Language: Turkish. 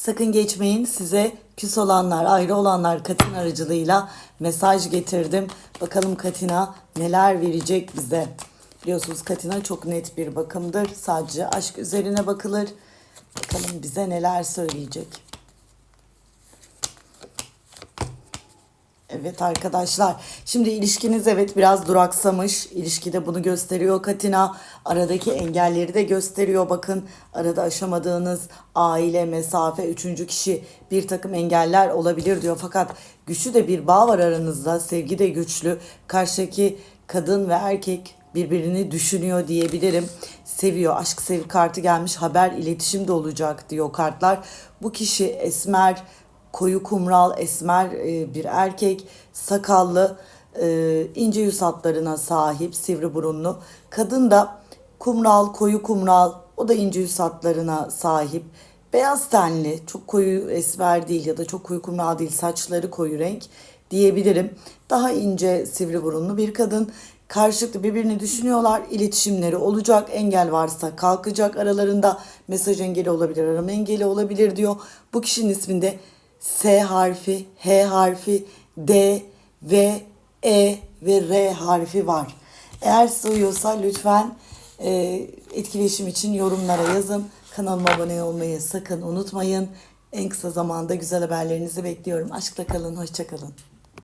Sakın geçmeyin. Size küs olanlar, ayrı olanlar Katin aracılığıyla mesaj getirdim. Bakalım Katina neler verecek bize. Biliyorsunuz Katina çok net bir bakımdır. Sadece aşk üzerine bakılır. Bakalım bize neler söyleyecek. Evet arkadaşlar. Şimdi ilişkiniz evet biraz duraksamış. İlişkide bunu gösteriyor Katina. Aradaki engelleri de gösteriyor. Bakın arada aşamadığınız aile, mesafe, üçüncü kişi bir takım engeller olabilir diyor. Fakat güçlü de bir bağ var aranızda. Sevgi de güçlü. Karşıdaki kadın ve erkek birbirini düşünüyor diyebilirim. Seviyor. Aşk sevgi kartı gelmiş. Haber iletişim de olacak diyor kartlar. Bu kişi esmer, koyu kumral, esmer e, bir erkek, sakallı, e, ince yüz hatlarına sahip, sivri burunlu. Kadın da kumral, koyu kumral, o da ince yüz hatlarına sahip. Beyaz tenli, çok koyu esmer değil ya da çok koyu kumral değil, saçları koyu renk diyebilirim. Daha ince, sivri burunlu bir kadın. Karşılıklı birbirini düşünüyorlar. iletişimleri olacak. Engel varsa kalkacak aralarında. Mesaj engeli olabilir, arama engeli olabilir diyor. Bu kişinin isminde S harfi, H harfi, D, V, E ve R harfi var. Eğer size uyuyorsa lütfen e, etkileşim için yorumlara yazın. Kanalıma abone olmayı sakın unutmayın. En kısa zamanda güzel haberlerinizi bekliyorum. Aşkla kalın, hoşça kalın.